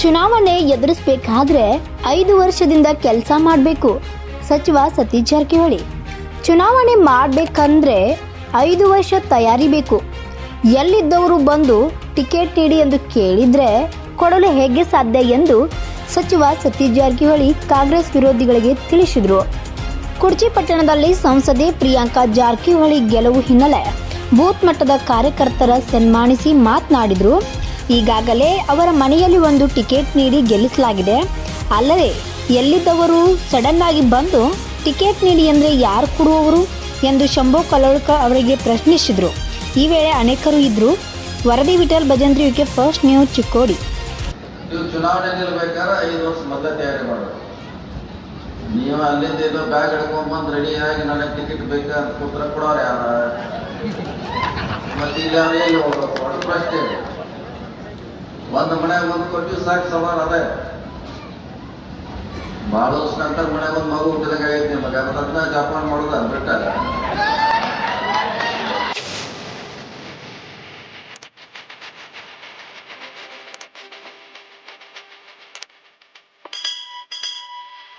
ಚುನಾವಣೆ ಎದುರಿಸಬೇಕಾದ್ರೆ ಐದು ವರ್ಷದಿಂದ ಕೆಲಸ ಮಾಡಬೇಕು. ಸಚಿವ ಸತೀಶ್ ಜಾರಕಿಹೊಳಿ, ಚುನಾವಣೆ ಮಾಡಬೇಕಂದ್ರೆ ಐದು ವರ್ಷ ತಯಾರಿ ಬೇಕು. ಎಲ್ಲಿದ್ದವರು ಬಂದು ಟಿಕೆಟ್ ನೀಡಿ ಎಂದು ಕೇಳಿದ್ರೆ ಕೊಡಲು ಹೇಗೆ ಸಾಧ್ಯ ಎಂದು ಸಚಿವ ಸತೀಶ್ ಜಾರಕಿಹೊಳಿ ಕಾಂಗ್ರೆಸ್ ವಿರೋಧಿಗಳಿಗೆ ತಿಳಿಸಿದರು. ಕುರ್ಚಿ ಪಟ್ಟಣದಲ್ಲಿ ಸಂಸದೆ ಪ್ರಿಯಾಂಕಾ ಜಾರಕಿಹೊಳಿ ಗೆಲುವು ಹಿನ್ನೆಲೆ ಬೂತ್ ಮಟ್ಟದ ಕಾರ್ಯಕರ್ತರ ಸನ್ಮಾನಿಸಿ ಮಾತನಾಡಿದರು. ಈಗಾಗಲೇ ಅವರ ಮನೆಯಲ್ಲಿ ಒಂದು ಟಿಕೆಟ್ ನೀಡಿ ಗೆಲ್ಲಿಸಲಾಗಿದೆ. ಅಲ್ಲದೆ, ಎಲ್ಲಿದ್ದವರು ಸಡನ್ ಆಗಿ ಬಂದು ಟಿಕೆಟ್ ನೀಡಿ ಅಂದರೆ ಯಾರು ಕೊಡುವವರು ಎಂದು ಶಂಭು ಕಲೋಳ್ಕ ಅವರಿಗೆ ಪ್ರಶ್ನಿಸಿದರು. ಈ ವೇಳೆ ಅನೇಕರು ಇದ್ದರು ವರದಿ Vithal Bhajantri UK first new Chikkodi. ನೀವು ಚುನಾವಣೆ ನಿಲ್ಬೇಕಾದ್ರೆ ಐದು ವರ್ಷ ಮೊದಲೇ ತಯಾರಿ ಮಾಡಬೇಕು ನೀವು ಅಲ್ಲಿಂದ ಏನೋ ಬ್ಯಾಗ್ ಹಿಡ್ಕೊಂಡ್ಬಂದು ರೆಡಿಯಾಗಿ ನನಗೆ ಟಿಕೆಟ್ ಬೇಕಾ ಅಂತ ಕೂತ್ರ ಕೊಡೋರು ಯಾರು? ಮತ್ತೆ ಇಲ್ಲಿ ಅವ್ರು ಹೋಗ್ಬೇಕು? ಒಟ್ಟು ಪ್ರಶ್ನೆ. ಒಂದು ಮನ್ಯಾಗ ಒಂದು ಕೊಟ್ಟು ಸಾಕು ಸವಾಲ್ ಅದ. ಭಾಳ ವರ್ಷ ನಂತರ ಮನ್ಯಾಗ ಒಂದು ಮಗು ಹುಟ್ಟಿದಾಗ ಆಗೈತೆ ನಿಮಗೆ. ಅದನ್ನ ಜಪಾನ್ ಮಾಡೋದು ಬಿಟ್ಟ